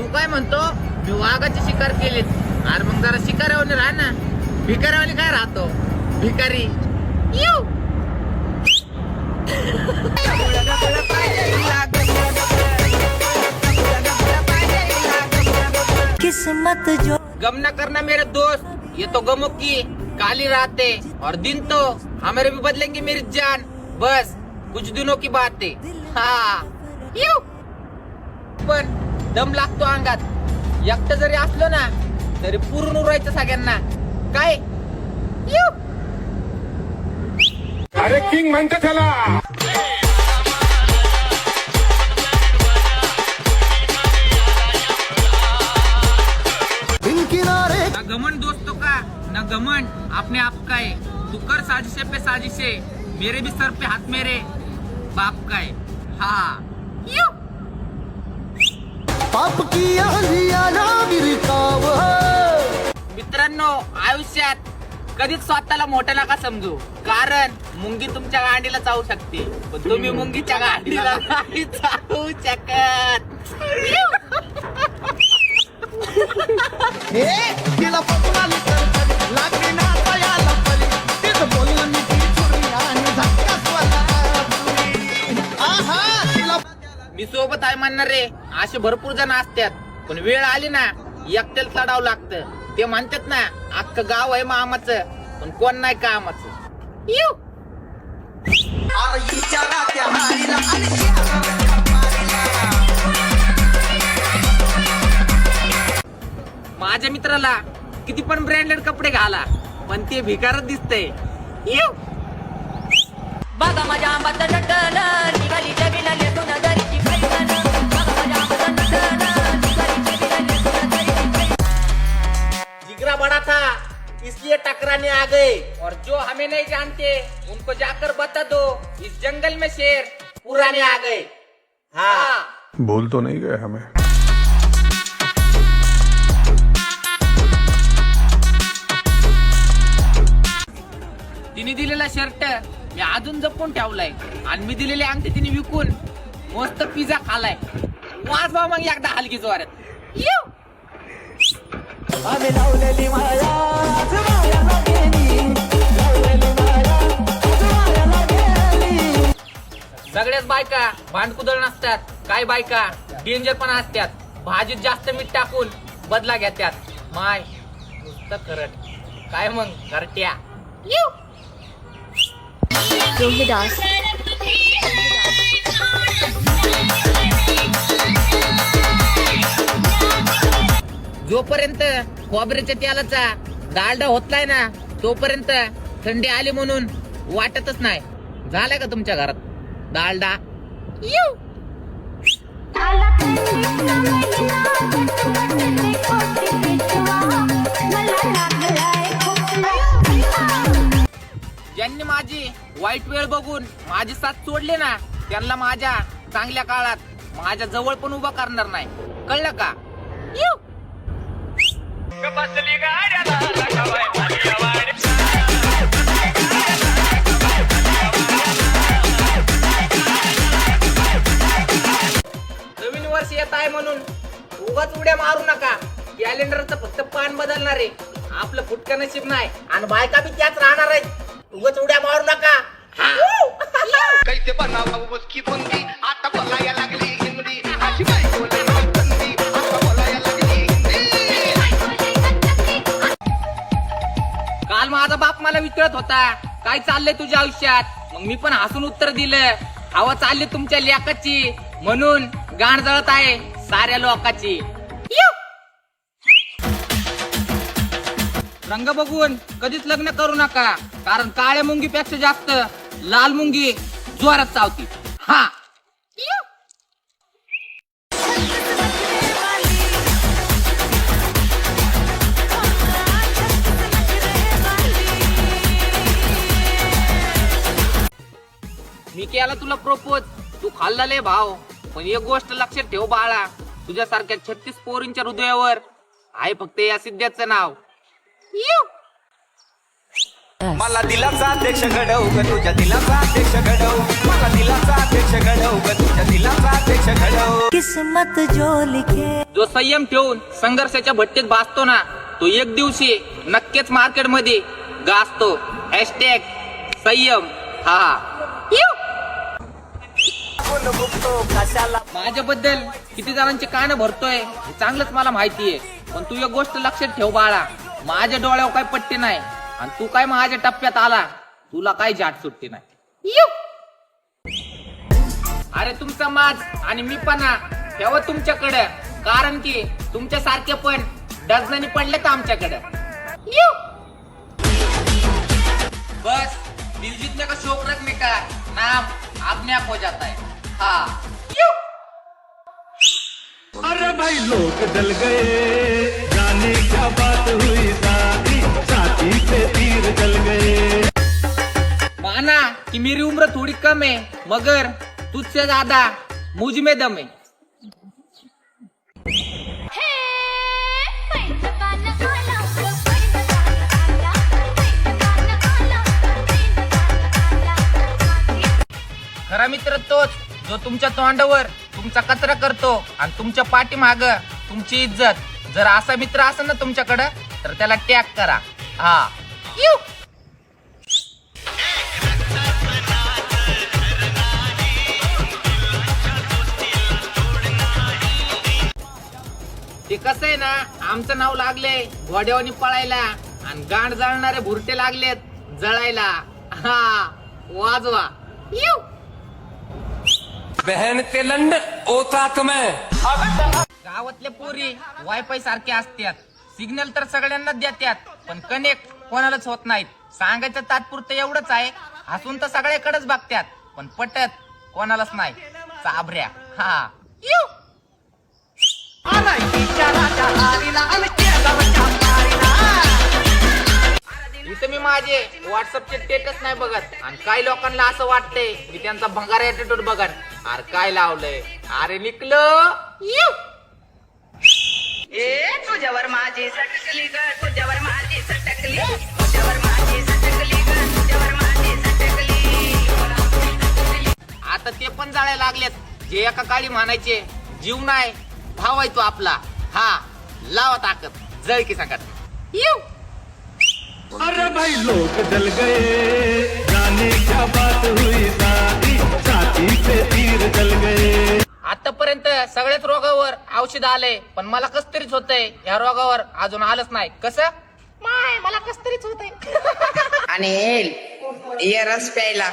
तू काय म्हणतो? मी वाघाची शिकार केलीत. अरे मग जरा शिकाऱ्यावर राह ना. भिकाऱ्यावाली काय राहतो? भिकारी. येऊ किस्मत जो गम न करना मेरे दोस्त. ये तो गमों की काली रात है और दिन तो हमारे भी बदलेंगे मेरी जान. बस कुछ दिनों की बात. है। हाँ. पण दम लागतो अंगात. एकटं जरी असलो ना तरी पूर्ण उरायचं सगळ्यांना. काय. अरे किंग म्हणते त्याला. ना घमंड दोस्तों का? ना घमंड अपने आप का है तू कर साजिशे पे साजिशे. मेरे भी सर पे हाथ मेरे. बाप का है. हाँ. पाप की विरकाव मित्रांनो आयुष्यात कधीच स्वतःला मोठं नका समजू. कारण मुंगी तुमच्या गांडीला चावू शकते. पण तुम्ही मुंगीच्या गांडीला नाही चावू शकत. हे? म्हणणार रे. असे भरपूर जण असतात पण वेळ आली ना एकट्याला चढावं लागतं. ते म्हणतात ना अख्खं गाव आहे मामाचं पण कोण नाही कामाचं. येऊ माझ्या मित्राला किती पण ब्रँडेड कपडे घाला पण ते भिकारच दिसतंय. येऊ बघा माझ्या आंबाचं नटन निघाली हमें नहीं जानते। उनको जाकर बता दो इस जंगल में शेर पुराने आ गए। हाँ। बोल तो नहीं गए हमें। तिने दिलेला शर्ट मी अजून जपून ठेवलाय. आणि मी दिलेली अंगठी तिने विकून मस्त पिझ्झा खालाय. वाजवा मग एकदा हलकी जोरात. येऊ. आम्ही लावलेली माया आज सगळ्याच बायका भांडकुदळ नसतात. काय बायका डेंजर पण असतात. भाजीत जास्त मीठ टाकून बदला घेतात. माय नुसतं करट काय मग करट्या येऊ रोहिदास. जोपर्यंत खोबऱ्याच्या तेलाचा डालडा होत नाही ना तोपर्यंत थंडी आली म्हणून वाटतच नाही. झालाय का तुमच्या घरात? डालडा येऊ ज्यांनी माझी वाईट वेळ बघून माझी साथ सोडली ना त्यांना माझ्या चांगल्या काळात माझ्या जवळ पण उभा करणार नाही. कळलं का? येऊ नवीन वर्ष येत आहे म्हणून उगाच उड्या मारू नका. कॅलेंडरचं फक्त पान बदलणार आहे. आपलं फुटकं नशीब नाही. आणि बायका बी त्याच राहणार आहेत. उगाच उड्या मारू नका. हा. कैसे बनावा उसकी बुंदी. आता बोलाया लागली हिंदी. अशी काल माझा बाप मला विचारत होता काय चाललंय तुझ्या आयुष्यात? मग मी पण हसून उत्तर दिलं हवा चालली तुमच्या लेकाची. म्हणून गाण जळत आहे साऱ्या लोकाची. रंग बघून कधीच लग्न करू नका कारण काळ्या मुंगीपेक्षा जास्त लाल मुंगी जोरात चावती हा. मी केला तुला प्रपोज तू खाल्ला लय भाव. पण एक गोष्ट लक्षात ठेव बाळा तुझ्यासारख्या छत्तीस पोरींच्या हृदयावर आहे फक्त या सिद्ध्याचं नाव. मला दिलाचा अध्यक्ष घडव ग तुझ्या दिलाचा अध्यक्ष घडव. मला दिलाचा अध्यक्ष घडव ग तुझ्या दिलाचा अध्यक्ष घडव. किस्मत जो लिखे. जो संयम ठेवून संघर्षाच्या भट्टीत भासतो ना तो एक दिवशी नक्कीच मार्केटमध्ये गाजतो. हॅशटॅग संयम. हा. माझ्याबद्दल किती जणांची कान भरतोय हे चांगलंच मला माहितीये पण तू एक गोष्ट लक्षात ठेव बाळा. माझ्या डोळ्यावर काही पट्टी नाही आणि तू काय माझ्या टप्प्यात आला. तुला काय जाट सुट्टी नाही. अरे तुमचा माज आणि मी पणा ठेवा तुमच्याकडे. कारण की तुमच्या सारखे पण डझनानी पडलेत आमच्याकडे? येऊ. बस दिल जीतने का शौक रखने का नाम अपने आप हो जाता है हाँ. अरे भाई लोग जल गए जाने क्या बात हुई साथी साथी पे तीर जल गए। माना कि मेरी उम्र थोड़ी कम है मगर तुझसे ज्यादा मुझ में दम है। खरा मित्र तोच जो तुमच्या तोंडावर तुमचा कचरा करतो आणि तुमच्या पाठीमाग तुमची इज्जत. जर असा मित्र असेल ना तुमच्याकडं तर त्याला टॅग करा. हा. येऊ. ते कसं आहे ना आमचं नाव लागले घोड्यावानी पळायला आणि गांड जाळणारे भुरटे लागलेत जळायला. हा. वाजवा. येऊ बहन ते लंड ओताक में गावातल्या पोरी वायफाय सारखे असतात सिग्नल तर सगळ्यांना देतात पण कनेक्ट कोणालाच होत नाहीत. सांगायचं तात्पुरतं एवढंच आहे हसून तर सगळ्याकडेच बघतात पण पटत कोणालाच नाही. चाबऱ्या हा. येऊ. इथं मी माझे व्हॉट्सअपचे स्टेटस नाही बघत आणि काही लोकांना असं वाटतंय मी त्यांचा भंगार ऍटिट्यूड बघन अरे काय लावलंय? अरे निकलं. ए तुझ्यावर माझी सटकली ग तुझ्यावर माझी सटकली. तुझ्यावर माझी सटकली ग तुझ्यावर माझी सटकली. आता ते पण जाळायला लागलेत. जे एका काळी म्हणायचे जीव नाही भाव आहे तो आपला. हा लावा ताकद. जळ की सांगत. येऊ अरे भाई लोग जल गए जाने क्या बात हुई आतापर्यंत सगळ्याच रोगावर औषध आलंय पण मला कस तरीच होतंय. या रोगावर अजून आलंच नाही. कसं? माय मला कस तरीच होतंय. आणि ये रस प्यायला.